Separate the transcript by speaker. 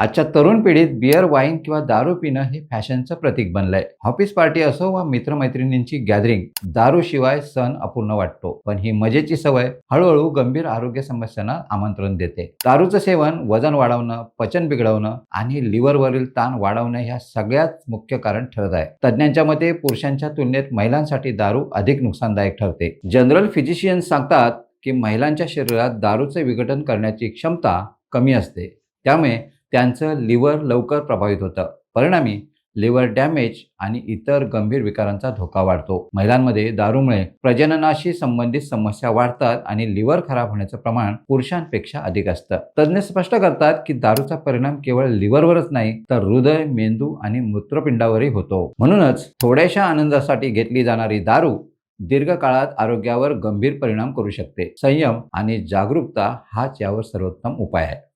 Speaker 1: आजच्या तरुण पिढीत बिअर वाईन किंवा दारू पिणं हे फॅशनचं प्रतीक बनलंय. ऑफिस पार्टी असो वा मित्रमैत्रिणींची गॅदरिंग दारू शिवाय सण अपूर्ण वाटतो पण ही मजेची सवय हळूहळू गंभीर आरोग्य समस्यांना आमंत्रण देते. दारूचं सेवन वजन वाढवणं पचन बिघडवणं आणि लिव्हरवरील ताण वाढवणं ह्या सगळ्यात मुख्य कारण ठरत आहे. तज्ज्ञांच्या मते पुरुषांच्या तुलनेत महिलांसाठी दारू अधिक नुकसानदायक ठरते. जनरल फिजिशियन्स सांगतात की महिलांच्या शरीरात दारूचे विघटन करण्याची क्षमता कमी असते. त्यामुळे त्यांचं लिव्हर लवकर प्रभावित होतं. परिणामी लिव्हर डॅमेज आणि इतर गंभीर विकारांचा धोका वाढतो. महिलांमध्ये दारूमुळे प्रजननाशी संबंधित समस्या वाढतात आणि लिव्हर खराब होण्याचं प्रमाण पुरुषांपेक्षा अधिक असतं. तज्ज्ञ स्पष्ट करतात की दारूचा परिणाम केवळ लिव्हरवरच नाही तर हृदय मेंदू आणि मूत्रपिंडावरही होतो. म्हणूनच थोड्याशा आनंदासाठी घेतली जाणारी दारू दीर्घकाळात आरोग्यावर गंभीर परिणाम करू शकते. संयम आणि जागरूकता हाच यावर सर्वोत्तम उपाय आहे.